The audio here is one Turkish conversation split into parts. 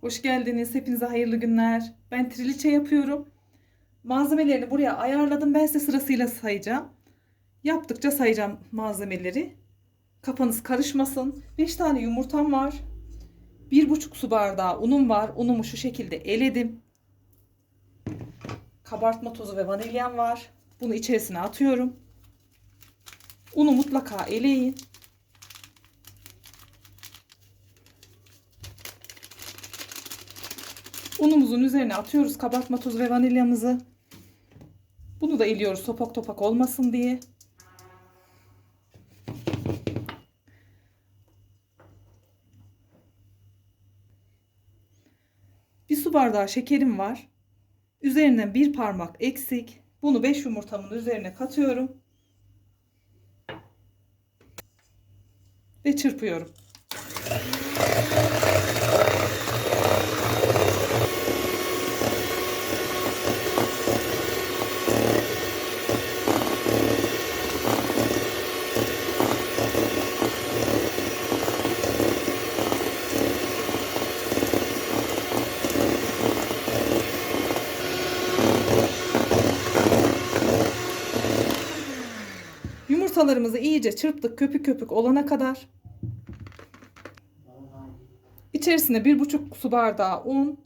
Hoş geldiniz. Hepinize hayırlı günler. Ben triliçe yapıyorum. Malzemelerini buraya ayarladım. Ben size sırasıyla sayacağım. Yaptıkça sayacağım malzemeleri. Kafanız karışmasın. 5 tane yumurtam var. 1,5 su bardağı unum var. Unumu şu şekilde eledim. Kabartma tozu ve vanilyam var. Bunu içerisine atıyorum. Unu mutlaka eleyin. Unumuzun üzerine atıyoruz kabartma tozu ve vanilyamızı. Bunu da eliyoruz topak topak olmasın diye. Bir su bardağı şekerim var. Üzerinden bir parmak eksik. Bunu 5 yumurtamın üzerine katıyorum. Ve çırpıyorum. Yumurtalarımızı iyice çırptık köpük köpük olana kadar. İçerisine bir buçuk su bardağı un,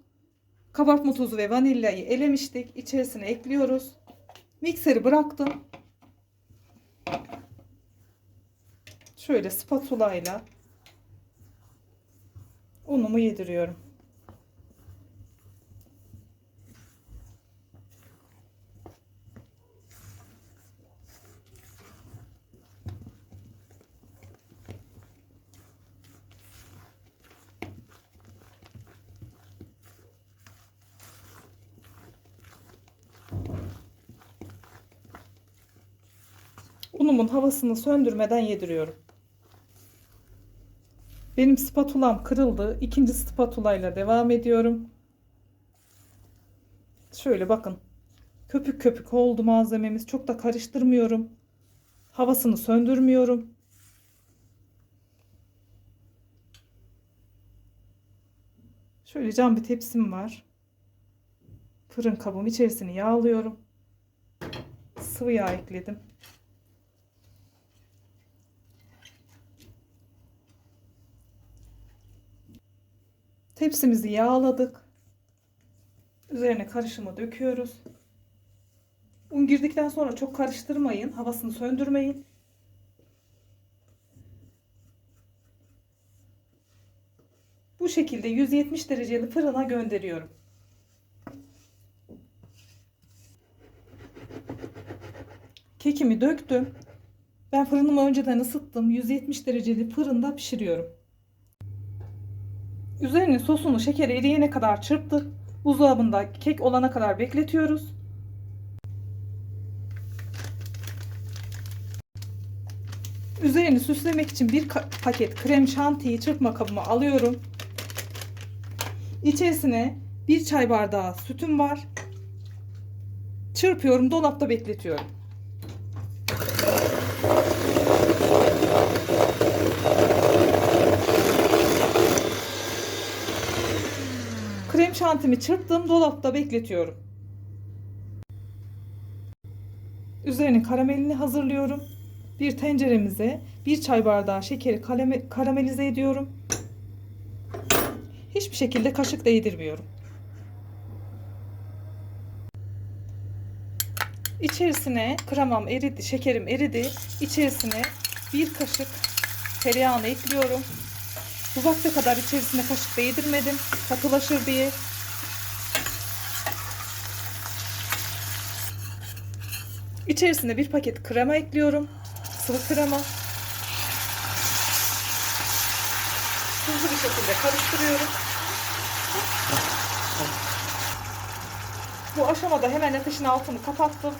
kabartma tozu ve vanilyayı elemiştik. İçerisine ekliyoruz. Mikseri bıraktım. Şöyle spatula ile unumu yediriyorum. Unumun havasını söndürmeden yediriyorum. Benim spatulam kırıldı. İkinci spatulayla devam ediyorum. Şöyle bakın. Köpük köpük oldu malzememiz. Çok da karıştırmıyorum. Havasını söndürmüyorum. Şöyle cam bir tepsim var. Fırın kabım içerisini yağlıyorum. Sıvı yağ ekledim. Tepsimizi yağladık. Üzerine karışımı döküyoruz. Un girdikten sonra çok karıştırmayın. Havasını söndürmeyin. Bu şekilde 170 dereceli fırına gönderiyorum. Kekimi döktüm. Ben fırınımı önceden ısıttım. 170 dereceli fırında pişiriyorum. Üzerine sosunu şeker eriyene kadar çırptık. Buzdolabında kek olana kadar bekletiyoruz. Üzerini süslemek için bir paket krem şantiyi çırpma kabıma alıyorum. İçerisine bir çay bardağı sütüm var. Çırpıyorum, dolapta bekletiyorum. Krem şantimi çırptım, dolapta bekletiyorum. Üzerine karamelini hazırlıyorum. Bir tenceremize bir çay bardağı şekeri karamelize ediyorum. Hiçbir şekilde kaşık değdirmiyorum. İçerisine kremam eridi, şekerim eridi. İçerisine bir kaşık tereyağını ekliyorum. Bu vakte kadar içerisine kaşık değdirmedim. Katılaşır diye. İçerisine bir paket krema ekliyorum. Sıvı krema. Hızlı bir şekilde karıştırıyorum. Bu aşamada hemen ateşin altını kapattım.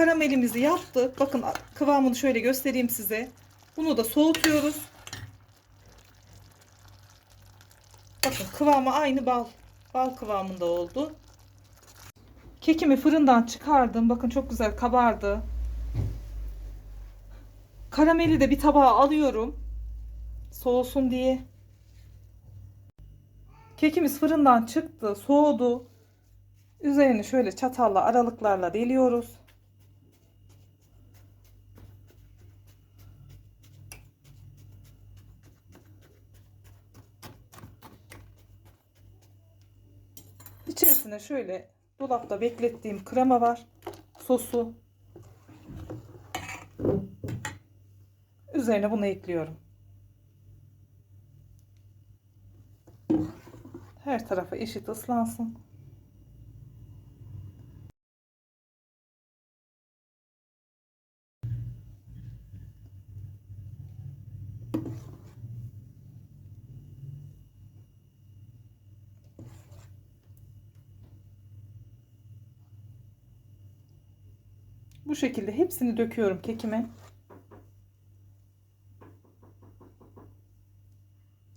Karamelimizi yaptık. Bakın kıvamını şöyle göstereyim size. Bunu da soğutuyoruz. Bakın kıvamı aynı bal. Bal kıvamında oldu. Kekimi fırından çıkardım. Bakın çok güzel kabardı. Karameli de bir tabağa alıyorum. Soğusun diye. Kekimiz fırından çıktı, soğudu. Üzerini şöyle çatalla aralıklarla deliyoruz. İçerisine şöyle dolapta beklettiğim krema var. Sosu. Üzerine bunu ekliyorum. Her tarafa eşit ıslansın. Bu şekilde hepsini döküyorum kekime.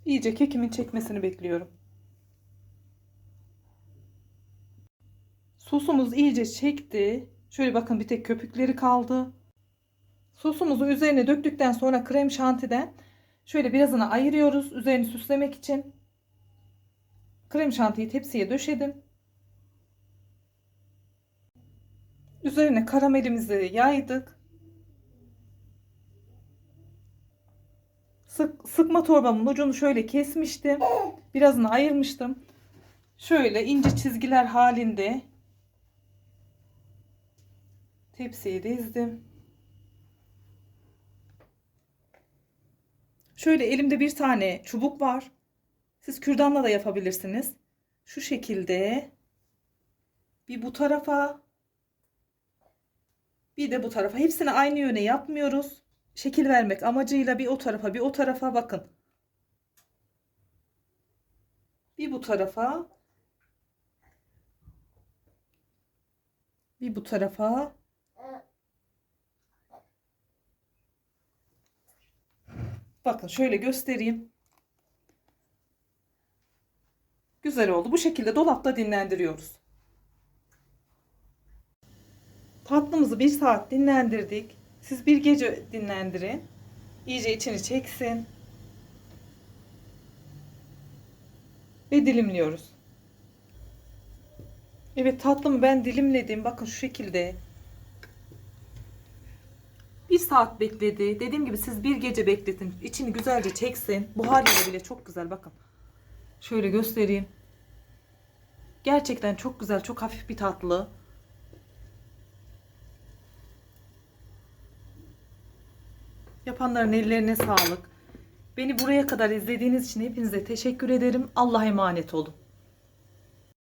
İyice kekimin çekmesini bekliyorum. Sosumuz iyice çekti. Şöyle bakın bir tek köpükleri kaldı. Sosumuzu üzerine döktükten sonra krem şantiden şöyle birazını ayırıyoruz üzerini süslemek için. Krem şantiyi tepsiye döşedim. Üzerine karamelimizi yaydık. Sık, sıkma torbamın ucunu şöyle kesmiştim. Birazını ayırmıştım. Şöyle ince çizgiler halinde tepsiye dizdim. Şöyle elimde bir tane çubuk var. Siz kürdanla da yapabilirsiniz. Şu şekilde bir bu tarafa bir de bu tarafa. Hepsini aynı yöne yapmıyoruz. Şekil vermek amacıyla bir o tarafa bir o tarafa bakın. Bir bu tarafa. Bir bu tarafa. Bakın şöyle göstereyim. Güzel oldu. Bu şekilde dolapta dinlendiriyoruz. Tatlımızı bir saat dinlendirdik. Siz bir gece dinlendirin. İyice içini çeksin. Ve dilimliyoruz. Evet tatlımı ben dilimledim. Bakın şu şekilde. Bir saat bekledi. Dediğim gibi siz bir gece bekletin. İçini güzelce çeksin. Bu haliyle bile çok güzel bakın. Şöyle göstereyim. Gerçekten çok güzel, çok hafif bir tatlı. Yapanların ellerine sağlık. Beni buraya kadar izlediğiniz için hepinize teşekkür ederim. Allah'a emanet olun.